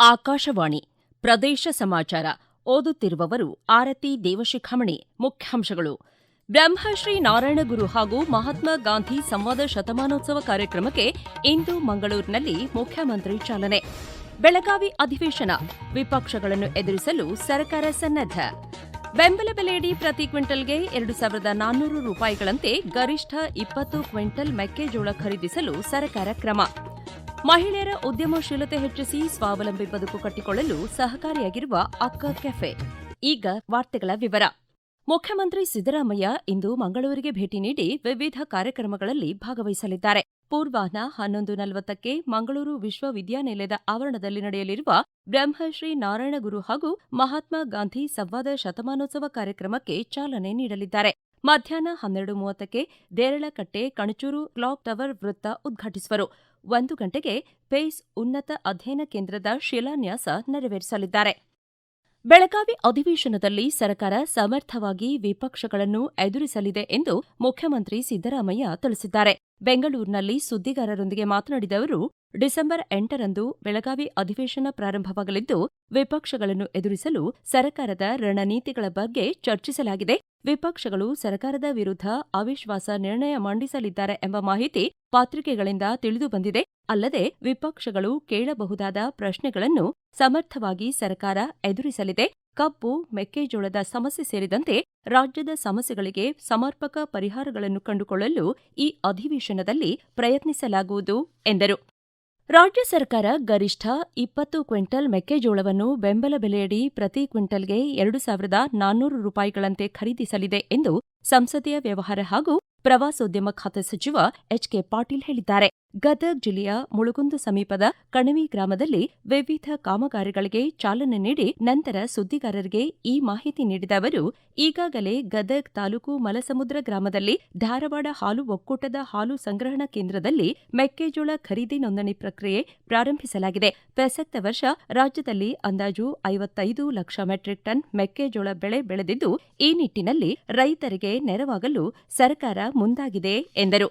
ಆಕಾಶವಾಣಿ ಪ್ರದೇಶ ಸಮಾಚಾರ ಓದುತ್ತಿರುವವರು ಆರತಿ ದೇವಶಿಖಾಮಣಿ ಮುಖ್ಯಾಂಶಗಳು. ಬ್ರಹ್ಮಶ್ರೀ ನಾರಾಯಣಗುರು ಹಾಗೂ ಮಹಾತ್ಮ ಗಾಂಧಿ ಸಂವಾದ ಶತಮಾನೋತ್ಸವ ಕಾರ್ಯಕ್ರಮಕ್ಕೆ ಇಂದು ಮಂಗಳೂರಿನಲ್ಲಿ ಮುಖ್ಯಮಂತ್ರಿ ಚಾಲನೆ. ಬೆಳಗಾವಿ ಅಧಿವೇಶನ ವಿಪಕ್ಷಗಳನ್ನು ಎದುರಿಸಲು ಸರ್ಕಾರ ಸನ್ನದ್ಧ. ಬೆಂಬಲ ಬೆಲೆಯಡಿ ಪ್ರತಿ ಕ್ವಿಂಟಲ್ಗೆ ಎರಡು ಸಾವಿರದ ನಾನ್ನೂರು ರೂಪಾಯಿಗಳಂತೆ ಗರಿಷ್ಠ ಇಪ್ಪತ್ತು ಕ್ವಿಂಟಲ್ ಮೆಕ್ಕೆಜೋಳ ಖರೀದಿಸಲು ಸರ್ಕಾರ ಕ್ರಮ. ಮಹಿಳೆಯರ ಉದ್ಯಮಶೀಲತೆ ಹೆಚ್ಚಿಸಿ ಸ್ವಾವಲಂಬಿ ಬದುಕು ಕಟ್ಟಿಕೊಳ್ಳಲು ಸಹಕಾರಿಯಾಗಿರುವ ಅಕ್ಕ ಕೆಫೆ. ಈಗ ವಾರ್ತೆಗಳ ವಿವರ. ಮುಖ್ಯಮಂತ್ರಿ ಸಿದ್ದರಾಮಯ್ಯ ಇಂದು ಮಂಗಳೂರಿಗೆ ಭೇಟಿ ನೀಡಿ ವಿವಿಧ ಕಾರ್ಯಕ್ರಮಗಳಲ್ಲಿ ಭಾಗವಹಿಸಲಿದ್ದಾರೆ. ಪೂರ್ವಾಹ್ನ ಹನ್ನೊಂದು ನಲವತ್ತಕ್ಕೆ ಮಂಗಳೂರು ವಿಶ್ವವಿದ್ಯಾನಿಲಯದ ಆವರಣದಲ್ಲಿ ನಡೆಯಲಿರುವ ಬ್ರಹ್ಮಶ್ರೀ ನಾರಾಯಣ ಗುರು ಹಾಗೂ ಮಹಾತ್ಮ ಗಾಂಧಿ ಸಂವಾದ ಶತಮಾನೋತ್ಸವ ಕಾರ್ಯಕ್ರಮಕ್ಕೆ ಚಾಲನೆ ನೀಡಲಿದ್ದಾರೆ. ಮಧ್ಯಾಹ್ನ ಹನ್ನೆರಡು ಮೂವತ್ತಕ್ಕೆ ದೇರಳಕಟ್ಟೆ ಕಣಚೂರು ಕ್ಲಾಕ್ ಟವರ್ ವೃತ್ತ ಉದ್ಘಾಟಿಸುವರು. ಒಂದು ಗಂಟೆಗೆ ಪೇಸ್ ಉನ್ನತ ಅಧ್ಯಯನ ಕೇಂದ್ರದ ಶಿಲಾನ್ಯಾಸ ನೆರವೇರಿಸಲಿದ್ದಾರೆ. ಬೆಳಗಾವಿ ಅಧಿವೇಶನದಲ್ಲಿ ಸರ್ಕಾರ ಸಮರ್ಥವಾಗಿ ವಿಪಕ್ಷಗಳನ್ನು ಎದುರಿಸಲಿದೆ ಎಂದು ಮುಖ್ಯಮಂತ್ರಿ ಸಿದ್ದರಾಮಯ್ಯ ತಿಳಿಸಿದ್ದಾರೆ. ಬೆಂಗಳೂರಿನಲ್ಲಿ ಸುದ್ದಿಗಾರರೊಂದಿಗೆ ಮಾತನಾಡಿದ ಅವರು ಡಿಸೆಂಬರ್ ಎಂಟರಂದು ಬೆಳಗಾವಿ ಅಧಿವೇಶನ ಪ್ರಾರಂಭವಾಗಲಿದ್ದು, ವಿಪಕ್ಷಗಳನ್ನು ಎದುರಿಸಲು ಸರ್ಕಾರದ ರಣನೀತಿಗಳ ಬಗ್ಗೆ ಚರ್ಚಿಸಲಾಗಿದೆ. ವಿಪಕ್ಷಗಳು ಸರ್ಕಾರದ ವಿರುದ್ಧ ಅವಿಶ್ವಾಸ ನಿರ್ಣಯ ಮಂಡಿಸಲಿದ್ದಾರೆ ಎಂಬ ಮಾಹಿತಿ ಪತ್ರಿಕೆಗಳಿಂದ ತಿಳಿದುಬಂದಿದೆ ಅಲ್ಲದೆ, ವಿಪಕ್ಷಗಳು ಕೇಳಬಹುದಾದ ಪ್ರಶ್ನೆಗಳನ್ನು ಸಮರ್ಥವಾಗಿ ಸರ್ಕಾರ ಎದುರಿಸಲಿದೆ. ಕಬ್ಬು, ಮೆಕ್ಕೆಜೋಳದ ಸಮಸ್ಯೆ ಸೇರಿದಂತೆ ರಾಜ್ಯದ ಸಮಸ್ಯೆಗಳಿಗೆ ಸಮರ್ಪಕ ಪರಿಹಾರಗಳನ್ನು ಕಂಡುಕೊಳ್ಳಲು ಈ ಅಧಿವೇಶನದಲ್ಲಿ ಪ್ರಯತ್ನಿಸಲಾಗುವುದು ಎಂದರು. ರಾಜ್ಯ ಸರ್ಕಾರ ಗರಿಷ್ಠ ಇಪ್ಪತ್ತು ಕ್ವಿಂಟಲ್ ಮೆಕ್ಕೆಜೋಳವನ್ನು ಬೆಂಬಲ ಬೆಲೆಯಡಿ ಪ್ರತಿ ಕ್ವಿಂಟಲ್ಗೆ ಎರಡು ಸಾವಿರದ ನಾನ್ನೂರು ರೂಪಾಯಿಗಳಂತೆ ಖರೀದಿಸಲಿದೆ ಎಂದು ಸಂಸದೀಯ ವ್ಯವಹಾರ ಹಾಗೂ ಪ್ರವಾಸೋದ್ಯಮ ಖಾತೆ ಸಚಿವ ಎಚ್ಕೆ ಪಾಟೀಲ್ ಹೇಳಿದ್ದಾರೆ. ಗದಗ್ ಜಿಲ್ಲೆಯ ಮುಳುಗುಂದು ಸಮೀಪದ ಕಣವಿ ಗ್ರಾಮದಲ್ಲಿ ವಿವಿಧ ಕಾಮಗಾರಿಗಳಿಗೆ ಚಾಲನೆ ನೀಡಿ ನಂತರ ಸುದ್ದಿಗಾರರಿಗೆ ಈ ಮಾಹಿತಿ ನೀಡಿದ ಅವರು, ಈಗಾಗಲೇ ಗದಗ್ ತಾಲೂಕು ಮಲಸಮುದ್ರ ಗ್ರಾಮದಲ್ಲಿ ಧಾರವಾಡ ಹಾಲು ಒಕ್ಕೂಟದ ಹಾಲು ಸಂಗ್ರಹಣಾ ಕೇಂದ್ರದಲ್ಲಿ ಮೆಕ್ಕೆಜೋಳ ಖರೀದಿ ನೋಂದಣಿ ಪ್ರಕ್ರಿಯೆ ಪ್ರಾರಂಭಿಸಲಾಗಿದೆ. ಪ್ರಸಕ್ತ ವರ್ಷ ರಾಜ್ಯದಲ್ಲಿ ಅಂದಾಜು ಐವತ್ತೈದು ಲಕ್ಷ ಮೆಟ್ರಿಕ್ ಟನ್ ಮೆಕ್ಕೆಜೋಳ ಬೆಳೆ ಬೆಳೆದಿದ್ದು, ಈ ನಿಟ್ಟಿನಲ್ಲಿ ರೈತರಿಗೆ ನೆರವಾಗಲು ಸರ್ಕಾರ ಮುಂದಾಗಿದೆ ಎಂದರು.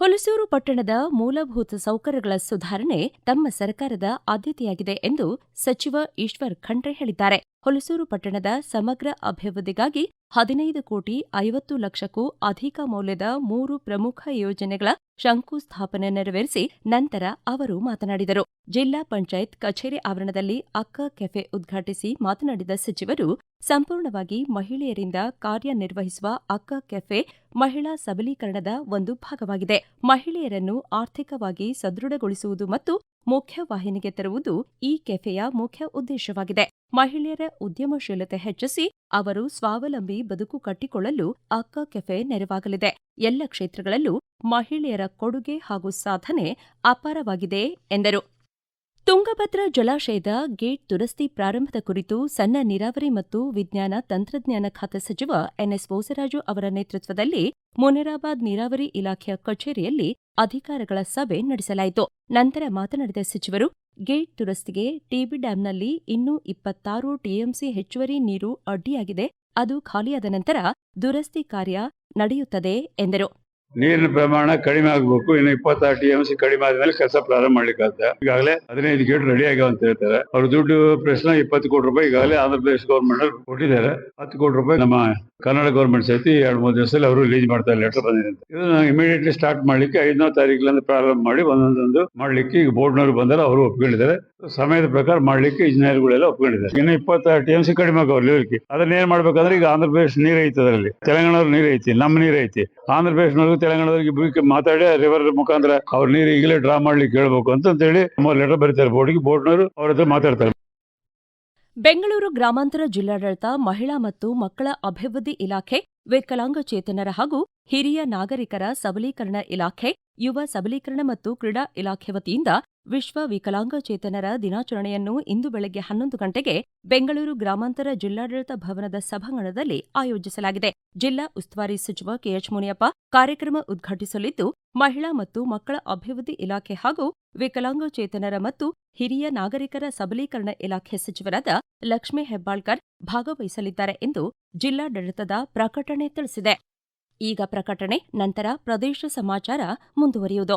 ಹುಲಸೂರು ಪಟ್ಟಣದ ಮೂಲಭೂತ ಸೌಕರ್ಯಗಳ ಸುಧಾರಣೆ ತಮ್ಮ ಸರ್ಕಾರದ ಆದ್ಯತೆಯಾಗಿದೆ ಎಂದು ಸಚಿವ ಈಶ್ವರ್ ಖಂಡ್ರೆ ಹೇಳಿದ್ದಾರೆ. ಹುಲಸೂರು ಪಟ್ಟಣದ ಸಮಗ್ರ ಅಭಿವೃದ್ಧಿಗಾಗಿ ಹದಿನೈದು ಕೋಟಿ ಐವತ್ತು ಲಕ್ಷಕ್ಕೂ ಅಧಿಕ ಮೌಲ್ಯದ ಮೂರು ಪ್ರಮುಖ ಯೋಜನೆಗಳ ಶಂಕುಸ್ಥಾಪನೆ ನೆರವೇರಿಸಿ ನಂತರ ಅವರು ಮಾತನಾಡಿದರು. ಜಿಲ್ಲಾ ಪಂಚಾಯತ್ ಕಚೇರಿ ಆವರಣದಲ್ಲಿ ಅಕ್ಕ ಕೆಫೆ ಉದ್ಘಾಟಿಸಿ ಮಾತನಾಡಿದ ಸಚಿವರು, ಸಂಪೂರ್ಣವಾಗಿ ಮಹಿಳೆಯರಿಂದ ಕಾರ್ಯನಿರ್ವಹಿಸುವ ಅಕ್ಕ ಕೆಫೆ ಮಹಿಳಾ ಸಬಲೀಕರಣದ ಒಂದು ಭಾಗವಾಗಿದೆ. ಮಹಿಳೆಯರನ್ನು ಆರ್ಥಿಕವಾಗಿ ಸದೃಢಗೊಳಿಸುವುದು ಮತ್ತು ಮುಖ್ಯವಾಹಿನಿಗೆ ತರುವುದು ಈ ಕೆಫೆಯ ಮುಖ್ಯ ಉದ್ದೇಶವಾಗಿದೆ. ಮಹಿಳೆಯರ ಉದ್ಯಮಶೀಲತೆ ಹೆಚ್ಚಿಸಿ ಅವರು ಸ್ವಾವಲಂಬಿ ಬದುಕು ಕಟ್ಟಿಕೊಳ್ಳಲು ಅಕ್ಕ ಕೆಫೆ ನೆರವಾಗಲಿದೆ. ಎಲ್ಲ ಕ್ಷೇತ್ರಗಳಲ್ಲೂ ಮಹಿಳೆಯರ ಕೊಡುಗೆ ಹಾಗೂ ಸಾಧನೆ ಅಪಾರವಾಗಿದೆ ಎಂದರು. ತುಂಗಭದ್ರಾ ಜಲಾಶಯದ ಗೇಟ್ ದುರಸ್ತಿ ಪ್ರಾರಂಭದ ಕುರಿತು ಸಣ್ಣ ನೀರಾವರಿ ಮತ್ತು ವಿಜ್ಞಾನ ತಂತ್ರಜ್ಞಾನ ಖಾತೆ ಸಚಿವ ಎನ್ಎಸ್ ಬೋಸರಾಜು ಅವರ ನೇತೃತ್ವದಲ್ಲಿ ಮುನಿರಾಬಾದ್ ನೀರಾವರಿ ಇಲಾಖೆಯ ಕಚೇರಿಯಲ್ಲಿ ಅಧಿಕಾರಿಗಳ ಸಭೆ ನಡೆಸಲಾಯಿತು. ನಂತರ ಮಾತನಾಡಿದ ಸಚಿವರು ಗೇಟ್ ದುರಸ್ತಿಗೆ ಟಿಬಿ ಡ್ಯಾಂನಲ್ಲಿ ಇನ್ನೂ ಇಪ್ಪತ್ತಾರು ಟಿಎಂಸಿ ಹೆಚ್ಚುವರಿ ನೀರು ಅಡ್ಡಿಯಾಗಿದೆ. ಅದು ಖಾಲಿಯಾದ ನಂತರ ದುರಸ್ತಿ ಕಾರ್ಯ ನಡೆಯುತ್ತದೆ ಎಂದರು. ನೀರಿನ ಪ್ರಮಾಣ ಕಡಿಮೆ ಆಗಬೇಕು, ಇನ್ನು ಇಪ್ಪತ್ತಾರು ಟಿ ಎಂ ಸಿ ಕಡಿಮೆ ಆದ್ಮೇಲೆ ಕೆಲಸ ಪ್ರಾರಂಭ ಮಾಡ್ಲಿಕ್ಕೆ ಈಗಾಗಲೇ ಹದಿನೈದು ಗೇಟ್ ರೆಡಿ ಆಗ್ಯಾವ ಅಂತ ಹೇಳ್ತಾರೆ. ಅವ್ರ ದುಡ್ಡು ಪ್ರಶ್ನೆ ಇಪ್ಪತ್ತು ಕೋಟಿ ರೂಪಾಯಿ ಈಗಾಗಲೇ ಆಂಧ್ರ ಪ್ರದೇಶ ಗೌರ್ಮೆಂಟ್ ಕೊಟ್ಟಿದ್ದಾರೆ. ಹತ್ತು ಕೋಟಿ ರೂಪಾಯಿ ನಮ್ಮ ಕನ್ನಡ ಗೌರ್ಮೆಂಟ್ ಸಹಿತ ಎರಡು ಮೂರು ದಿವಸದಲ್ಲಿ ಅವರು ರಿಲೀಸ್ ಮಾಡ್ತಾರೆ ಲೆಟರ್ ಬಂದಿದೆ ಅಂತ. ಇದನ್ನ ಇಮಿಡಿಯೇಟ್ಲಿ ಸ್ಟಾರ್ಟ್ ಮಾಡ್ಲಿಕ್ಕೆ ಐದನೇ ತಾರೀಕಿನಿಂದ ಪ್ರಾರಂಭ ಮಾಡಿ ಒಂದೊಂದೊಂದು ಮಾಡ್ಲಿಕ್ಕೆ ಈಗ ಬೋರ್ಡ್ನವರು ಬಂದರೆ, ಅವರು ಒಪ್ಕೊಂಡಿದ್ದಾರೆ. ಸಮಯದ ಪ್ರಕಾರ ಮಾಡ್ಲಿಕ್ಕೆ ಇಂಜಿನಿಯರ್ಗಳೆಲ್ಲ ಒಪ್ಕೊಂಡಿದ್ದಾರೆ. ಇನ್ನು ಇಪ್ಪತ್ತಾರು ಟಿ ಎಂ ಸಿ ಕಡಿಮೆ ಆಗವ್ರು ಲೆವೆಲ್ಗೆ ಅದನ್ನ ಏನ್ ಮಾಡ್ಬೇಕಂದ್ರೆ ಈಗ ಆಂಧ್ರ ಪ್ರದೇಶ ನೀರ್ ಐತಿ ಅದರಲ್ಲಿ. ತೆಲಂಗಾಣವ್ರ ನೀರ್ ಐತಿ ನಮ್ಮ ನೀರ್ ಐತಿ. ಆಂಧ್ರ ಪ್ರದೇಶನವ್ರಿಗೆ ತೆಲಂಗಾಣದವ್ರಿಗೆ ಮಾತಾಡಿ ರಿವರ್ ಮುಖಾಂತರ ಅವ್ರ ನೀರು ಈಗಲೇ ಡ್ರಾ ಮಾಡ್ಲಿಕ್ಕೆ ಹೇಳ್ಬೇಕು ಅಂತ ಹೇಳಿ ಲೆಟರ್ ಬರೀತಾರೆ. ಬೋರ್ಡ್ಗೆ ಬೋರ್ಡ್ನವರು ಅವ್ರ ಹತ್ರ ಮಾತಾಡ್ತಾರೆ. ಬೆಂಗಳೂರು ಗ್ರಾಮಾಂತರ ಜಿಲ್ಲಾಡಳಿತ, ಮಹಿಳಾ ಮತ್ತು ಮಕ್ಕಳ ಅಭಿವೃದ್ಧಿ ಇಲಾಖೆ ವಿಕಲಾಂಗಚೇತನರ ಹಾಗೂ ಹಿರಿಯ ನಾಗರಿಕರ ಸಬಲೀಕರಣ ಇಲಾಖೆ, ಯುವ ಸಬಲೀಕರಣ ಮತ್ತು ಕ್ರೀಡಾ ಇಲಾಖೆ ವತಿಯಿಂದ ವಿಶ್ವ ವಿಕಲಾಂಗಚೇತನರ ದಿನಾಚರಣೆಯನ್ನು ಇಂದು ಬೆಳಗ್ಗೆ ಹನ್ನೊಂದು ಗಂಟೆಗೆ ಬೆಂಗಳೂರು ಗ್ರಾಮಾಂತರ ಜಿಲ್ಲಾಡಳಿತ ಭವನದ ಸಭಾಂಗಣದಲ್ಲಿ ಆಯೋಜಿಸಲಾಗಿದೆ. ಜಿಲ್ಲಾ ಉಸ್ತುವಾರಿ ಸಚಿವ ಕೆಎಚ್ ಮುನಿಯಪ್ಪ ಕಾರ್ಯಕ್ರಮ ಉದ್ಘಾಟಿಸಲಿದ್ದು, ಮಹಿಳಾ ಮತ್ತು ಮಕ್ಕಳ ಅಭಿವೃದ್ಧಿ ಇಲಾಖೆ ಹಾಗೂ ವಿಕಲಾಂಗಚೇತನರ ಮತ್ತು ಹಿರಿಯ ನಾಗರಿಕರ ಸಬಲೀಕರಣ ಇಲಾಖೆ ಸಚಿವರಾದ ಲಕ್ಷ್ಮೀ ಹೆಬ್ಬಾಳ್ಕರ್ ಭಾಗವಹಿಸಲಿದ್ದಾರೆ ಎಂದು ಜಿಲ್ಲಾಡಳಿತದ ಪ್ರಕಟಣೆ ತಿಳಿಸಿದೆ. ಈಗ ಪ್ರಕಟಣೆ, ನಂತರ ಪ್ರದೇಶ ಸಮಾಚಾರ ಮುಂದುವರಿಯುವುದು.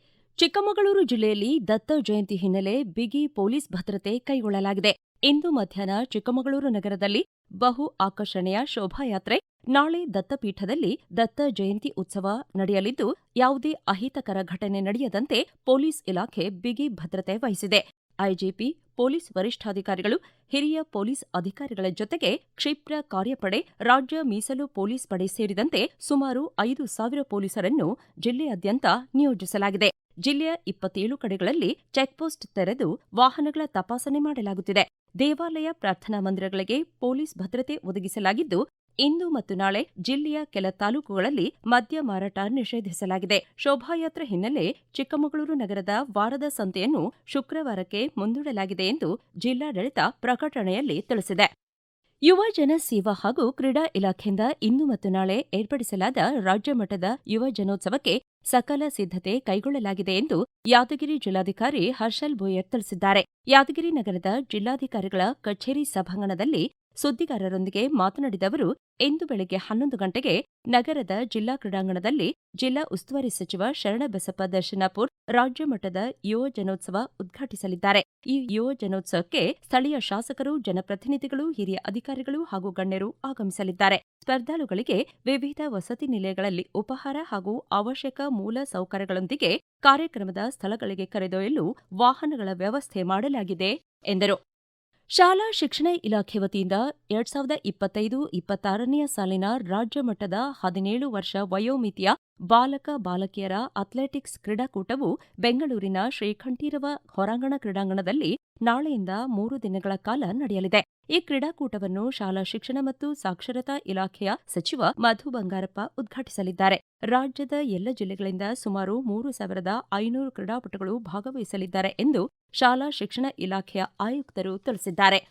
ಚಿಕ್ಕಮಗಳೂರು ಜಿಲ್ಲೆಯಲ್ಲಿ ದತ್ತ ಜಯಂತಿ ಹಿನ್ನೆಲೆ ಬಿಗಿ ಪೊಲೀಸ್ ಭದ್ರತೆ ಕೈಗೊಳ್ಳಲಾಗಿದೆ. ಇಂದು ಮಧ್ಯಾಹ್ನ ಚಿಕ್ಕಮಗಳೂರು ನಗರದಲ್ಲಿ ಬಹು ಆಕರ್ಷಣೆಯ ಶೋಭಾಯಾತ್ರೆ. ನಾಳೆ ದತ್ತಪೀಠದಲ್ಲಿ ದತ್ತ ಜಯಂತಿ ಉತ್ಸವ ನಡೆಯಲಿದ್ದು, ಯಾವುದೇ ಅಹಿತಕರ ಘಟನೆ ನಡೆಯದಂತೆ ಪೊಲೀಸ್ ಇಲಾಖೆ ಬಿಗಿ ಭದ್ರತೆ ವಹಿಸಿದೆ. ಐಜಿಪಿ, ಪೊಲೀಸ್ ವರಿಷ್ಠಾಧಿಕಾರಿಗಳು, ಹಿರಿಯ ಪೊಲೀಸ್ ಅಧಿಕಾರಿಗಳ ಜೊತೆಗೆ ಕ್ಷಿಪ್ರ ಕಾರ್ಯಪಡೆ, ರಾಜ್ಯ ಮೀಸಲು ಪೊಲೀಸ್ ಪಡೆ ಸೇರಿದಂತೆ ಸುಮಾರು ಐದು ಸಾವಿರ ಪೊಲೀಸರನ್ನು ಜಿಲ್ಲೆಯಾದ್ಯಂತ ನಿಯೋಜಿಸಲಾಗಿದೆ. ಜಿಲ್ಲೆಯ ಇಪ್ಪತ್ತೇಳು ಕಡೆಗಳಲ್ಲಿ ಚೆಕ್ಪೋಸ್ಟ್ ತೆರೆದು ವಾಹನಗಳ ತಪಾಸಣೆ ಮಾಡಲಾಗುತ್ತಿದೆ. ದೇವಾಲಯ ಪ್ರಾರ್ಥನಾ ಮಂದಿರಗಳಿಗೆ ಪೊಲೀಸ್ ಭದ್ರತೆ ಒದಗಿಸಲಾಗಿದ್ದು, ಇಂದು ಮತ್ತು ನಾಳೆ ಜಿಲ್ಲೆಯ ಕೆಲ ತಾಲೂಕುಗಳಲ್ಲಿ ಮದ್ಯ ಮಾರಾಟ ನಿಷೇಧಿಸಲಾಗಿದೆ. ಶೋಭಾಯಾತ್ರೆ ಹಿನ್ನೆಲೆ ಚಿಕ್ಕಮಗಳೂರು ನಗರದ ವಾರದ ಸಂತೆಯನ್ನು ಶುಕ್ರವಾರಕ್ಕೆ ಮುಂದೂಡಲಾಗಿದೆ ಎಂದು ಜಿಲ್ಲಾಡಳಿತ ಪ್ರಕಟಣೆಯಲ್ಲಿ ತಿಳಿಸಿದೆ. ಯುವ ಜನ ಸೇವಾ ಹಾಗೂ ಕ್ರೀಡಾ ಇಲಾಖೆಯಿಂದ ಇಂದು ಮತ್ತು ನಾಳೆ ಏರ್ಪಡಿಸಲಾದ ರಾಜ್ಯ ಮಟ್ಟದ ಯುವ ಜನೋತ್ಸವಕ್ಕೆ ಸಕಲ ಸಿದ್ಧತೆ ಕೈಗೊಳ್ಳಲಾಗಿದೆ ಎಂದು ಯಾದಗಿರಿ ಜಿಲ್ಲಾಧಿಕಾರಿ ಹರ್ಷಲ್ ಭೋಯರ್ ತಿಳಿಸಿದ್ದಾರೆ. ಯಾದಗಿರಿ ನಗರದ ಜಿಲ್ಲಾಧಿಕಾರಿಗಳ ಕಚೇರಿ ಸಭಾಂಗಣದಲ್ಲಿ ಸುದ್ದಿಗಾರರೊಂದಿಗೆ ಮಾತನಾಡಿದ ಅವರು, ಇಂದು ಬೆಳಗ್ಗೆ ಹನ್ನೊಂದು ಗಂಟೆಗೆ ನಗರದ ಜಿಲ್ಲಾ ಕ್ರೀಡಾಂಗಣದಲ್ಲಿ ಜಿಲ್ಲಾ ಉಸ್ತುವಾರಿ ಸಚಿವ ಶರಣಬಸಪ್ಪ ದರ್ಶನಾಪುರ್ ರಾಜ್ಯ ಮಟ್ಟದ ಯುವ ಜನೋತ್ಸವ ಉದ್ಘಾಟಿಸಲಿದ್ದಾರೆ. ಈ ಯುವ ಜನೋತ್ಸವಕ್ಕೆ ಸ್ಥಳೀಯ ಶಾಸಕರು, ಜನಪ್ರತಿನಿಧಿಗಳು, ಹಿರಿಯ ಅಧಿಕಾರಿಗಳು ಹಾಗೂ ಗಣ್ಯರು ಆಗಮಿಸಲಿದ್ದಾರೆ. ಸ್ಪರ್ಧಾಳುಗಳಿಗೆ ವಿವಿಧ ವಸತಿ ನಿಲಯಗಳಲ್ಲಿ ಉಪಹಾರ ಹಾಗೂ ಅವಶ್ಯಕ ಮೂಲ ಸೌಕರ್ಯಗಳೊಂದಿಗೆ ಕಾರ್ಯಕ್ರಮದ ಸ್ಥಳಗಳಿಗೆ ಕರೆದೊಯ್ಯಲು ವಾಹನಗಳ ವ್ಯವಸ್ಥೆ ಮಾಡಲಾಗಿದೆ, ಎಂದರು. ಶಾಲಾ ಶಿಕ್ಷಣ ಇಲಾಖೆ ವತಿಯಿಂದ ಎರಡ್ ಸಾವಿರದ ಇಪ್ಪತ್ತೈದು ಇಪ್ಪತ್ತಾರನೆಯ ಸಾಲಿನ ರಾಜ್ಯ ಮಟ್ಟದ ಹದಿನೇಳು ವರ್ಷ ವಯೋಮಿತಿಯ ಬಾಲಕ ಬಾಲಕಿಯರ ಅಥ್ಲೆಟಿಕ್ಸ್ ಕ್ರೀಡಾಕೂಟವು ಬೆಂಗಳೂರಿನ ಶ್ರೀಕಂಠೀರವ ಹೊರಾಂಗಣ ಕ್ರೀಡಾಂಗಣದಲ್ಲಿ ನಾಳೆಯಿಂದ ಮೂರು ದಿನಗಳ ಕಾಲ ನಡೆಯಲಿದೆ. ಈ ಕ್ರೀಡಾಕೂಟವನ್ನು ಶಾಲಾ ಶಿಕ್ಷಣ ಮತ್ತು ಸಾಕ್ಷರತಾ ಇಲಾಖೆಯ ಸಚಿವ ಮಧು ಬಂಗಾರಪ್ಪ ಉದ್ಘಾಟಿಸಲಿದ್ದಾರೆ. ರಾಜ್ಯದ ಎಲ್ಲ ಜಿಲ್ಲೆಗಳಿಂದ ಸುಮಾರು ಮೂರು ಸಾವಿರದ ಐನೂರು ಕ್ರೀಡಾಪಟುಗಳು ಭಾಗವಹಿಸಲಿದ್ದಾರೆ ಎಂದು ಶಾಲಾ ಶಿಕ್ಷಣ ಇಲಾಖೆಯ ಆಯುಕ್ತರು ತಿಳಿಸಿದ್ದಾರೆ.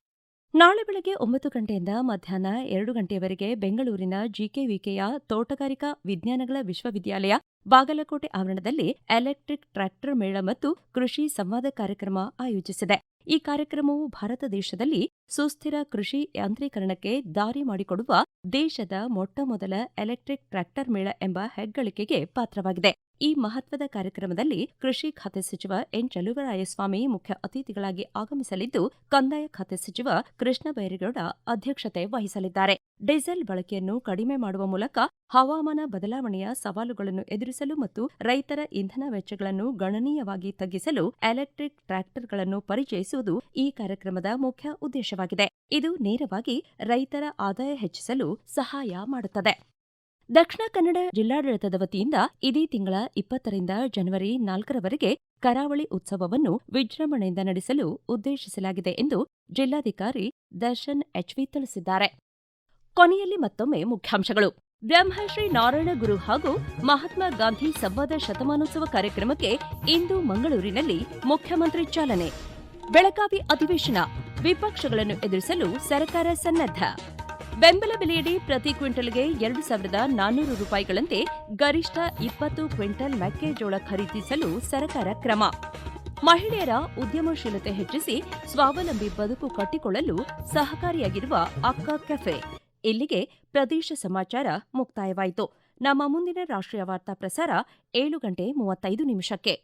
ನಾಳೆ ಬೆಳಗ್ಗೆ ಒಂಬತ್ತು ಗಂಟೆಯಿಂದ ಮಧ್ಯಾಹ್ನ ಎರಡು ಗಂಟೆಯವರೆಗೆ ಬೆಂಗಳೂರಿನ ಜಿಕೆವಿಕೆಯ ತೋಟಗಾರಿಕಾ ವಿಜ್ಞಾನಗಳ ವಿಶ್ವವಿದ್ಯಾಲಯ, ಬಾಗಲಕೋಟೆ ಆವರಣದಲ್ಲಿ ಎಲೆಕ್ಟ್ರಿಕ್ ಟ್ರ್ಯಾಕ್ಟರ್ ಮೇಳ ಮತ್ತು ಕೃಷಿ ಸಂವಾದ ಕಾರ್ಯಕ್ರಮ ಆಯೋಜಿಸಿದೆ. ಈ ಕಾರ್ಯಕ್ರಮವು ಭಾರತ ದೇಶದಲ್ಲಿ ಸುಸ್ಥಿರ ಕೃಷಿ ಯಾಂತ್ರೀಕರಣಕ್ಕೆ ದಾರಿ ಮಾಡಿಕೊಡುವ ದೇಶದ ಮೊಟ್ಟಮೊದಲ ಎಲೆಕ್ಟ್ರಿಕ್ ಟ್ರ್ಯಾಕ್ಟರ್ ಮೇಳ ಎಂಬ ಹೆಗ್ಗಳಿಕೆಗೆ ಪಾತ್ರವಾಗಿದೆ. ಈ ಮಹತ್ವದ ಕಾರ್ಯಕ್ರಮದಲ್ಲಿ ಕೃಷಿ ಖಾತೆ ಸಚಿವ ಎನ್. ಚಲುವರಾಯಸ್ವಾಮಿ ಮುಖ್ಯ ಅತಿಥಿಗಳಾಗಿ ಆಗಮಿಸಲಿದ್ದು, ಕಂದಾಯ ಖಾತೆ ಸಚಿವ ಕೃಷ್ಣ ಬೈರೇಗೌಡ ಅಧ್ಯಕ್ಷತೆ ವಹಿಸಲಿದ್ದಾರೆ. ಡೀಸೆಲ್ ಬಳಕೆಯನ್ನು ಕಡಿಮೆ ಮಾಡುವ ಮೂಲಕ ಹವಾಮಾನ ಬದಲಾವಣೆಯ ಸವಾಲುಗಳನ್ನು ಎದುರಿಸಲು ಮತ್ತು ರೈತರ ಇಂಧನ ವೆಚ್ಚಗಳನ್ನು ಗಣನೀಯವಾಗಿ ತಗ್ಗಿಸಲು ಎಲೆಕ್ಟ್ರಿಕ್ ಟ್ರ್ಯಾಕ್ಟರ್ಗಳನ್ನು ಪರಿಚಯಿಸುವುದು ಈ ಕಾರ್ಯಕ್ರಮದ ಮುಖ್ಯ ಉದ್ದೇಶವಾಗಿದೆ. ಇದು ನೇರವಾಗಿ ರೈತರ ಆದಾಯ ಹೆಚ್ಚಿಸಲು ಸಹಾಯ ಮಾಡುತ್ತದೆ. ದಕ್ಷಿಣ ಕನ್ನಡ ಜಿಲ್ಲಾಡಳಿತದ ವತಿಯಿಂದ ಇದೇ ತಿಂಗಳ ಇಪ್ಪತ್ತರಿಂದ ಜನವರಿ ನಾಲ್ಕರವರೆಗೆ ಕರಾವಳಿ ಉತ್ಸವವನ್ನು ವಿಜೃಂಭಣೆಯಿಂದ ನಡೆಸಲು ಉದ್ದೇಶಿಸಲಾಗಿದೆ ಎಂದು ಜಿಲ್ಲಾಧಿಕಾರಿ ದರ್ಶನ್ ಎಚ್ವಿ ತಿಳಿಸಿದ್ದಾರೆ. ಕೊನೆಯಲ್ಲಿ ಮತ್ತೊಮ್ಮೆ ಮುಖ್ಯಾಂಶಗಳು. ಬ್ರಹ್ಮಶ್ರೀ ನಾರಾಯಣ ಗುರು ಹಾಗೂ ಮಹಾತ್ಮ ಗಾಂಧಿ ಸಂವಾದ ಶತಮಾನೋತ್ಸವ ಕಾರ್ಯಕ್ರಮಕ್ಕೆ ಇಂದು ಮಂಗಳೂರಿನಲ್ಲಿ ಮುಖ್ಯಮಂತ್ರಿ ಚಾಲನೆ. ಬೆಳಗಾವಿ ಅಧಿವೇಶನ, ವಿಪಕ್ಷಗಳನ್ನು ಎದುರಿಸಲು ಸರ್ಕಾರ ಸನ್ನದ್ಧ. ಬೆಂಬಲ ಬೆಲೆಯಡಿ ಪ್ರತಿ ಕ್ವಿಂಟಲ್ಗೆ ಎರಡು ಸಾವಿರದ ನಾನ್ನೂರು ರೂಪಾಯಿಗಳಂತೆ ಗರಿಷ್ಠ ಇಪ್ಪತ್ತು ಕ್ವಿಂಟಲ್ ಮೆಕ್ಕೆಜೋಳ ಖರೀದಿಸಲು ಸರ್ಕಾರ ಕ್ರಮ. ಮಹಿಳೆಯರ ಉದ್ಯಮಶೀಲತೆ ಹೆಚ್ಚಿಸಿ ಸ್ವಾವಲಂಬಿ ಬದುಕು ಕಟ್ಟಿಕೊಳ್ಳಲು ಸಹಕಾರಿಯಾಗಿರುವ ಅಕ್ಕ ಕೆಫೆ. ಇಲ್ಲಿಗೆ ಪ್ರದೇಶ ಸಮಾಚಾರ ಮುಕ್ತಾಯವಾಯಿತು. ನಮ್ಮ ಮುಂದಿನ ರಾಷ್ಟ್ರೀಯ ವಾರ್ತಾ ಪ್ರಸಾರ ಏಳು ಗಂಟೆ ಮೂವತ್ತೈದು ನಿಮಿಷಕ್ಕೆ.